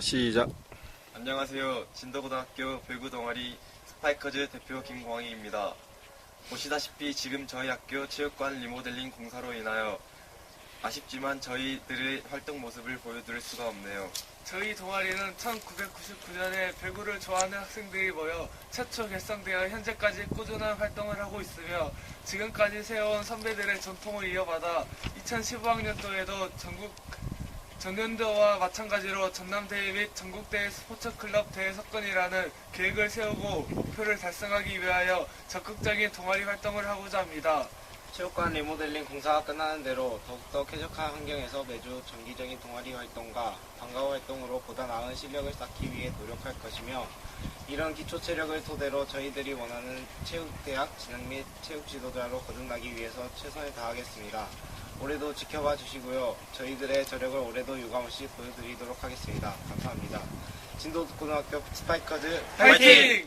시작. 안녕하세요. 진도고등학교 배구 동아리 스파이커즈 대표 김광희입니다. 보시다시피 지금 저희 학교 체육관 리모델링 공사로 인하여 아쉽지만 저희들의 활동 모습을 보여드릴 수가 없네요. 저희 동아리는 1999년에 배구를 좋아하는 학생들이 모여 최초 결성되어 현재까지 꾸준한 활동을 하고 있으며 지금까지 세워온 선배들의 전통을 이어받아 2015학년도에도 전국 전년도와 마찬가지로 전남대회 및 전국대회 스포츠클럽 대회 석권이라는 계획을 세우고 목표를 달성하기 위하여 적극적인 동아리 활동을 하고자 합니다. 체육관 리모델링 공사가 끝나는 대로 더욱더 쾌적한 환경에서 매주 정기적인 동아리 활동과 방과 활동으로 보다 나은 실력을 쌓기 위해 노력할 것이며 이런 기초 체력을 토대로 저희들이 원하는 체육대학 진학 및 체육 지도자로 거듭나기 위해서 최선을 다하겠습니다. 올해도 지켜봐 주시고요. 저희들의 저력을 올해도 유감없이 보여드리도록 하겠습니다. 감사합니다. 진도고등학교 스파이커즈 파이팅!